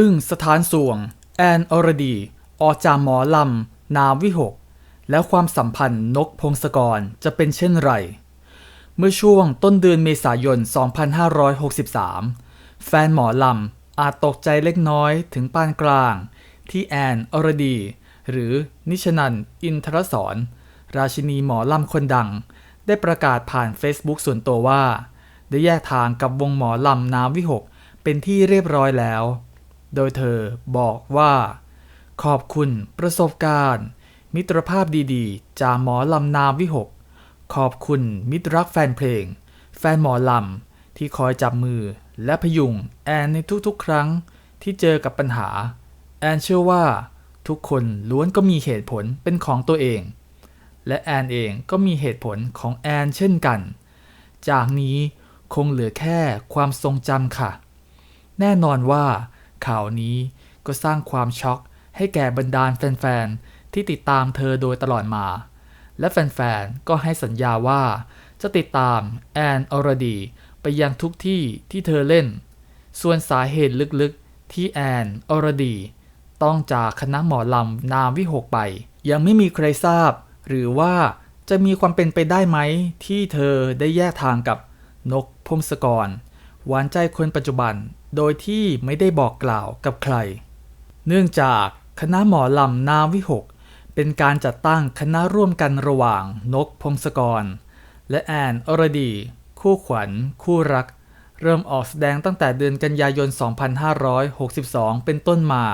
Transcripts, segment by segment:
อึ้งสถานสวง แอนอรดี อจากหมอลำ นาวิหก แล้วความสัมพันธ์นกพงศกรจะเป็นเช่นไร เมื่อช่วงต้นเดือนเมษายน 2563 แฟนหมอลำ อาจตกใจเล็กน้อยถึงปานกลาง ที่แอนอรดี หรือนิชนันอินทรสอนราชินีหมอลำคนดัง ได้ประกาศผ่าน Facebook ส่วนตัวว่า ได้แยกทางกับวงหมอลำน้ำวิหกเป็นที่เรียบร้อยแล้ว โดยเธอบอกว่า ขอบคุณประสบการณ์ มิตรภาพดีๆ จากหมอลำนามวิหก ขอบคุณมิตรรักแฟนเพลง แฟนหมอลำ ที่คอยจับมือและพยุงแอนในทุกๆ ครั้งที่เจอกับปัญหา แอนเชื่อว่า ทุกคนล้วนก็มีเหตุผลเป็นของตัวเอง และแอนเองก็มีเหตุผลของแอนเช่นกัน จากนี้คงเหลือแค่ความทรงจำค่ะ แน่นอนว่า ข่าวนี้ก็สร้างความช็อกให้แก่บรรดาแฟนๆ ที่ติดตามเธอโดยตลอดมา และแฟนๆ ก็ให้สัญญาว่า จะติดตามแอนอรดี ไปยังทุกที่ที่เธอเล่น ส่วนสาเหตุลึกๆ ที่แอนอรดี ต้องจากคณะหมอลำนามวิหกไป ยังไม่มีใครทราบ หรือว่าจะมีความเป็นไปได้ไหม ที่เธอได้แยกทางกับนกพงศกร หวานใจคนปัจจุบัน โดยที่ไม่ได้บอกกล่าวกับใคร เนื่องจากคณะหมอลำนาวิหก เป็นการจัดตั้งคณะร่วมกันระหว่างนกพงศกร และแอนอรดี คู่ขวัญ คู่รัก เริ่มออกแสดงตั้งแต่เดือนกันยายน 2562 เป็นต้นมา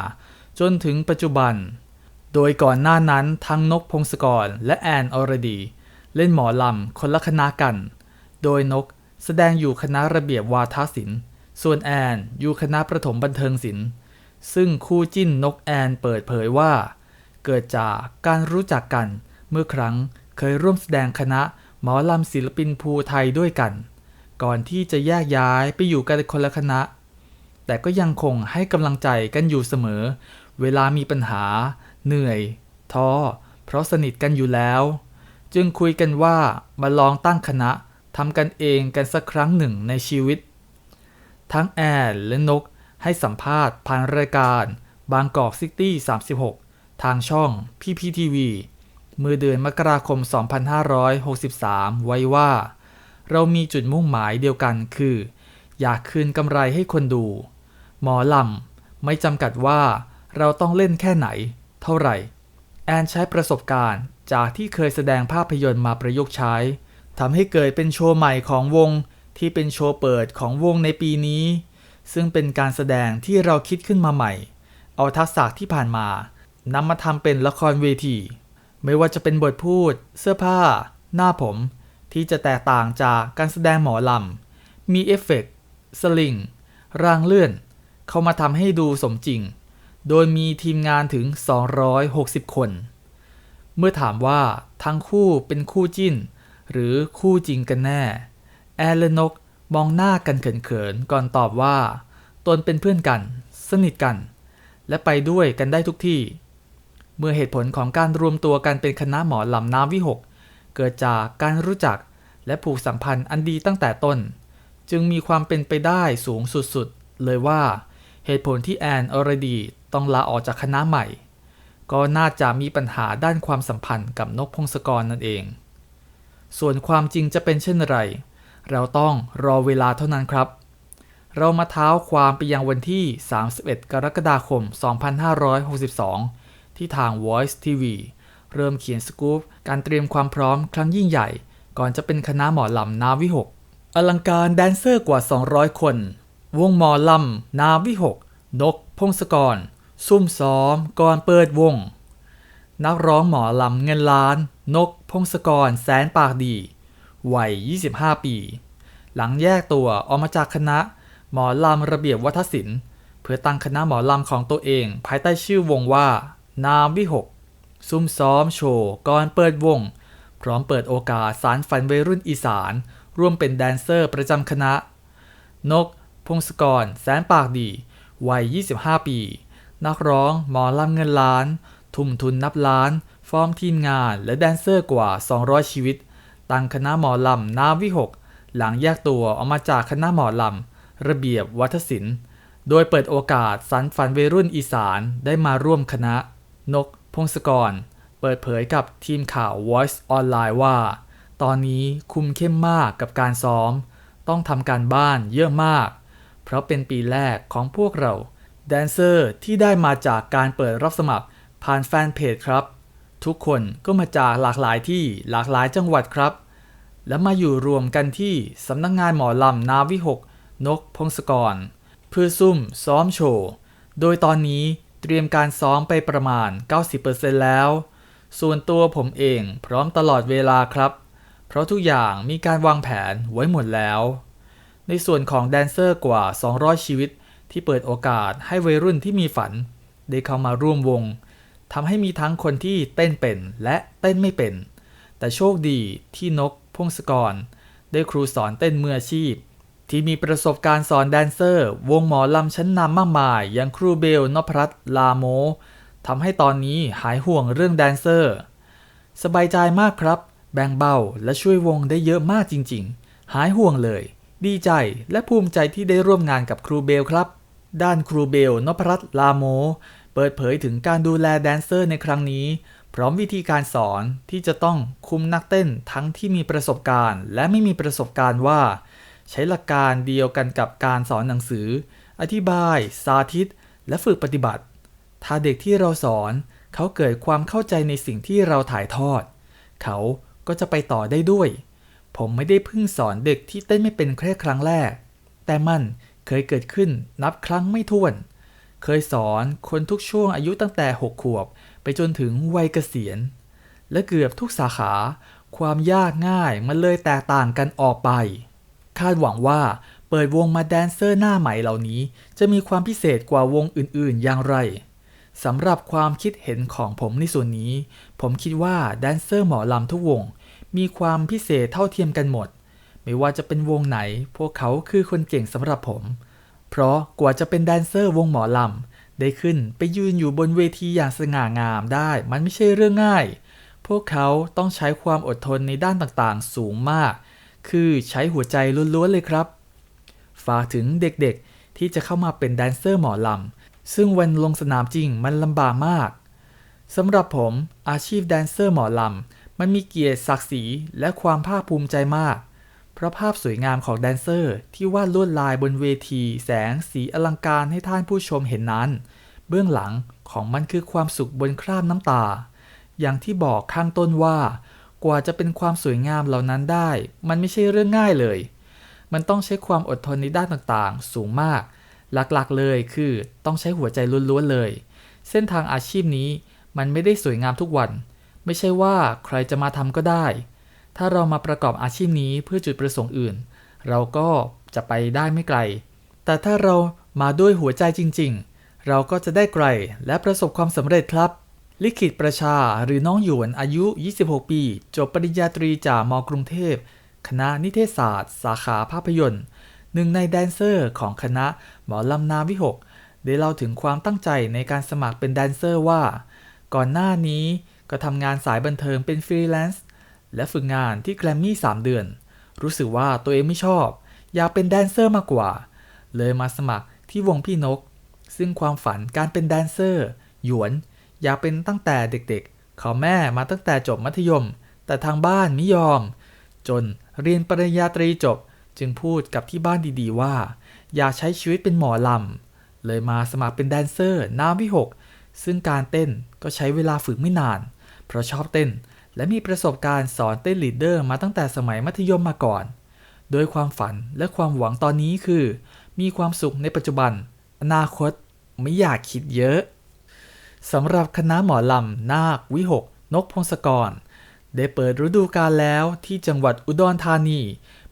จนถึงปัจจุบัน โดยก่อนหน้านั้นทั้งนกพงศกรและแอนอรดี เล่นหมอลำคนละคณะกัน โดยนกแสดงอยู่คณะระเบียบวาทศิลป์ ส่วนแอนอยู่คณะประถมบันเทิงศิลป์ ซึ่งคู่จิ้นนกแอนเปิดเผยว่า เกิดจากการรู้จักกันเมื่อครั้งเคยร่วมแสดงคณะหมอลำศิลปินภูไทยด้วยกัน ก่อนที่จะแยกย้ายไปอยู่กันคนละคณะ แต่ก็ยังคงให้กำลังใจกันอยู่เสมอ เวลามีปัญหา เหนื่อย ท้อ เพราะสนิทกันอยู่แล้ว จึงคุยกันว่ามาลองตั้งคณะทำกันเองกันสักครั้งหนึ่งในชีวิต ทั้งแอนและนกให้สัมภาษณ์ผ่านรายการ บางกอกซิตี้ 36 ทางช่อง PPTV เมื่อเดือนมกราคม 2563 ไว้ว่า เรามีจุดมุ่งหมายเดียวกันคือ อยากคืนกำไรให้คนดู หมอลำไม่จำกัดว่าเราต้องเล่นแค่ไหน เท่าไหร่ แอนใช้ประสบการณ์จากที่เคยแสดงภาพยนตร์มาประยุกต์ใช้ทำให้เกิดเป็นโชว์ใหม่ของวง ที่เป็นโชว์เปิดของวงในปีนี้ ซึ่งเป็นการแสดงที่เราคิดขึ้นมาใหม่ เอาทักษะที่ผ่านมานำมาทำเป็นละครเวที ไม่ว่าจะเป็นบทพูด เสื้อผ้า หน้าผม ที่จะแตกต่างจากการแสดงหมอลำ มีเอฟเฟกต์สลิง รางเลื่อน เข้ามาทำให้ดูสมจริง โดยมีทีมงานถึง 260 คน เมื่อถามว่าทั้งคู่เป็นคู่จิ้น หรือคู่จริงกันแน่ แอนและนกมองหน้ากันเขินๆ ก่อนตอบว่า ตนเป็นเพื่อนกัน สนิทกัน และไปด้วยกันได้ทุกที่ เมื่อเหตุผลของการรวมตัวกันเป็นคณะหมอลำน้ำวิหก เกิดจากการรู้จักและผูกสัมพันธ์อันดีตั้งแต่ต้น จึงมีความเป็นไปได้สูงสุดๆ เลยว่า เหตุผลที่แอนอรดีต้องลาออกจากคณะใหม่ ก็น่าจะมีปัญหาด้านความสัมพันธ์กับนกพงศกรนั่นเอง ส่วนความจริงจะเป็นเช่นไร เราต้องรอเวลาเท่านั้นครับ เรามาเท้าความไปยังวันที่ 31 กรกฎาคม 2562 ที่ทาง Voice TV เริ่มเขียนสกู๊ปการเตรียมความพร้อมครั้งยิ่งใหญ่ ก่อนจะเป็นคณะหมอลำนาวิหก อลังการแดนเซอร์กว่า 200 คน วงหมอลำนาวิหก นกพงศกร ซุ่มซ้อม ก่อนเปิดวง นักร้องหมอลำเงินล้าน นกพงศกรแสนปากดี วัย 25 ปี หลังแยกตัวออกมาจากคณะหมอลำระเบียบวัฒศิลป์ เพื่อตั้งคณะหมอลำของตัวเอง ภายใต้ชื่อวงว่า นามวิหก ซุ่มซ้อมโชว์ก่อนเปิดวง พร้อมเปิดโอกาสสารฝันวัยรุ่นอีสาน ร่วมเป็นแดนเซอร์ประจำคณะ นก พงศกร แสนปากดี วัย 25 ปี นักร้องหมอลำเงินล้าน ทุ่มทุนนับล้าน ฟอร์มทีมงานและแดนเซอร์กว่า 200 ชีวิต ตั้งคณะหมอลำนาวิหก หลังแยกตัวออกมาจากคณะหมอลำระเบียบวัฒศิลป์ โดยเปิดโอกาสสรรฝันวัยรุ่นอีสานได้มาร่วมคณะ นกพงศกร เปิดเผยกับทีมข่าว Voice Online ว่า ตอนนี้คุมเข้มมากกับการซ้อม ต้องทำการบ้านเยอะมาก เพราะเป็นปีแรกของพวกเรา แดนเซอร์ที่ได้มาจากการเปิดรับสมัครผ่านแฟนเพจครับ ทุกคนก็มาจากหลากหลายที่หลากหลายจังหวัดครับ และมาอยู่รวมกันที่สำนักงงานหมอลำนาวิหก นกพงศกร เพื่อซุ่มซ้อมโชว์โดยตอนนี้เตรียมการซ้อมไปประมาณ 90%แล้ว ส่วนตัวผมเองพร้อมตลอดเวลาครับ เพราะทุกอย่างมีการวางแผนไว้หมดแล้ว ในส่วนของแดนเซอร์กว่า 200 ชีวิตที่เปิดโอกาสให้วัยรุ่นที่มีฝัน ได้เข้ามาร่วมวง ทำให้มีทั้งคนที่เต้นเป็นและเต้นไม่เป็น แต่โชคดีที่นกพงศกร ได้ครูสอนเต้นมืออาชีพ ที่มีประสบการณ์สอนแดนเซอร์ วงหมอลำชั้นนำมากมาย อย่างครูเบลนพรัตลาโมทำให้ตอนนี้หายห่วงเรื่องแดนเซอร์ สบายใจมากครับ แบ่งเบาและช่วยวงได้เยอะมากจริง ๆ หายห่วงเลย ดีใจและภูมิใจที่ได้ร่วมงานกับครูเบลครับ ด้านครูเบลนพรัตลาโม เปิดเผยถึงการดูแลแดนเซอร์ในครั้งนี้ พร้อมวิธีการสอนที่จะต้องคุมนักเต้นทั้งที่มีประสบการณ์ และไม่มีประสบการณ์ว่า ใช้หลักการเดียวกันกับการสอนหนังสือ อธิบาย สาธิต และฝึกปฏิบัติ ถ้าเด็กที่เราสอน เขาเกิดความเข้าใจในสิ่งที่เราถ่ายทอด เขาก็จะไปต่อได้ด้วย ผมไม่ได้เพิ่งสอนเด็กที่เต้นไม่เป็นแค่ครั้งแรก แต่มันเคยเกิดขึ้นนับครั้งไม่ถ้วน เคยสอนคนทุกช่วงอายุตั้งแต่ 6 ขวบ ไปจนถึงวัยเกษียณ และเกือบทุกสาขา ความยากง่ายมันเลยแตกต่างกันออกไป คาดหวังว่าเปิดวงมาแดนเซอร์หน้าใหม่เหล่านี้ จะมีความพิเศษกว่าวงอื่นๆ อย่างไรสำหรับความคิดเห็นของผมในส่วนนี้ ผมคิดว่าแดนเซอร์หมอลำทุกวง มีความพิเศษเท่าเทียมกันหมด ไม่ว่าจะเป็นวงไหน พวกเขาคือคนเก่งสำหรับผม เพราะกว่าจะเป็นแดนเซอร์วงหมอลำ ได้ขึ้นไปยืนอยู่บนเวทีอย่างสง่างามได้ มันไม่ใช่เรื่องง่าย พวกเขาต้องใช้ความอดทนในด้านต่างๆ สูงมาก คือใช้หัวใจล้วนๆเลยครับ ฝากถึงเด็กๆที่จะเข้ามาเป็นแดนเซอร์หมอลำ ซึ่งวันลงสนามจริงมันลำบากมากสำหรับผมอาชีพแดนเซอร์หมอลำ มันมีเกียรติศักดิ์ศรีและความภาคภูมิใจมาก ราะภาพสวยงามของแดนเซอร์ ที่วาดลวดลายบนเวที แสงสีอลังการให้ท่านผู้ชมเห็นนั้น เบื้องหลังของมันคือความสุขบนคราบน้ำตา อย่างที่บอกข้างต้นว่า กว่าจะเป็นความสวยงามเหล่านั้นได้ มันไม่ใช่เรื่องง่ายเลย มันต้องใช้ความอดทนในด้านต่างๆ สูงมาก หลักๆเลยคือต้องใช้หัวใจล้วนๆเลย เส้นทางอาชีพนี้มันไม่ได้สวยงามทุกวัน ไม่ใช่ว่าใครจะมาทำก็ได้ ถ้าเรามาประกอบอาชีพนี้เพื่อจุดประสงค์อื่น เราก็จะไปได้ไม่ไกล แต่ถ้าเรามาด้วยหัวใจจริง ๆ เราก็จะได้ไกลและประสบความสำเร็จครับ ลิขิตประชาหรือน้องหยวนอายุ 26 ปี จบปริญญาตรีจากมกรุงเทพ คณะนิเทศศาสตร์ สาขาภาพยนตร์ หนึ่งในแดนเซอร์ของคณะหมอลำนาวิหก ได้เล่าถึงความตั้งใจในการสมัครเป็นแดนเซอร์ว่า ก่อนหน้านี้ก็ทำงานสายบันเทิงเป็นฟรีแลนซ์ และฝึกงานที่แกรมมี่3เดือน รู้สึกว่าตัวเองไม่ชอบ อยากเป็นแดนเซอร์มากกว่า เลยมาสมัครที่วงพี่นก ซึ่งความฝันการเป็นแดนเซอร์ หยวน อยากเป็นตั้งแต่เด็กๆ เขาแม่มาตั้งแต่จบมัธยม แต่ทางบ้านไม่ยอม จนเรียนปริญญาตรีจบจึงพูดกับที่บ้านดีๆว่า อยากใช้ชีวิตเป็นหมอลำ เลยมาสมัครเป็นแดนเซอร์น้ำวิหกซึ่งการเต้นก็ใช้เวลาฝึกไม่นาน เพราะชอบเต้น และมีประสบการณ์สอนเต้นลีดเดอร์มาตั้งแต่สมัยมัธยมมาก่อน โดยความฝันและความหวังตอนนี้คือ มีความสุขในปัจจุบัน อนาคตไม่อยากคิดเยอะสำหรับคณะหมอลำ นาค วิหก นกพงศกร ได้เปิดฤดูกาลแล้วที่จังหวัดอุดรธานี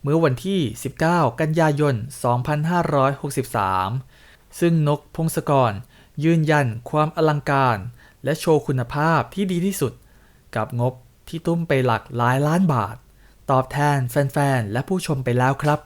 เมื่อวันที่ 19 กันยายน 2563 ซึ่งนกพงศกร ยืนยันความอลังการ และโชว์คุณภาพที่ดีที่สุด กับงบ ที่ตุ้มไปหลักหลายล้านบาท ตอบแทนแฟนๆ และผู้ชมไปแล้วครับ